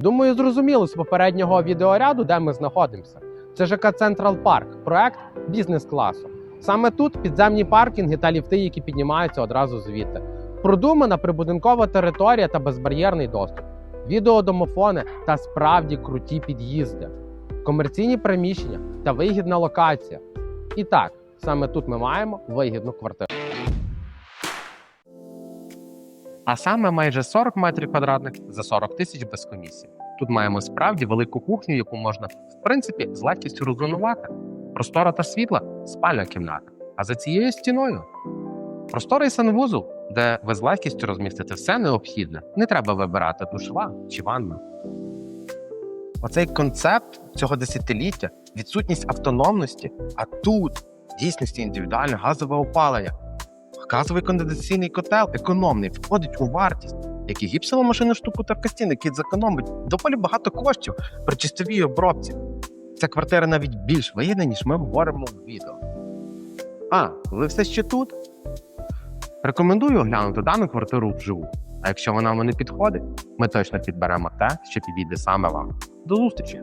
Думаю, зрозуміло з попереднього відеоряду, де ми знаходимося. Це ЖК Централ Парк, проект бізнес-класу. Саме тут підземні паркінги та ліфти, які піднімаються одразу звідти. Продумана прибудинкова територія та безбар'єрний доступ, відеодомофони та справді круті під'їзди, комерційні приміщення та вигідна локація. І так, саме тут ми маємо вигідну квартиру. А саме майже 40 метрів квадратних за 40 тисяч без комісії. Тут маємо справді велику кухню, яку можна в принципі з легкістю розzonувати. Простора та світла спальна кімната. А за цією стіною просторий санвузол, де ви з легкістю розмістите все необхідне. Не треба вибирати душова чи ванну. Оцей концепт цього десятиліття, відсутність автономності, а тут в дійсності індивідуальне газове опалення. Газовий конденсаційний котел економний, входить у вартість, як і гіпсова машина та стін, який зекономить доволі багато коштів при чистовій обробці. Ця квартира навіть більш вигідна, ніж ми говоримо в відео. А, ви все ще тут? Рекомендую оглянути дану квартиру вживу. А якщо вона вам не підходить, ми точно підберемо те, що підійде саме вам. До зустрічі!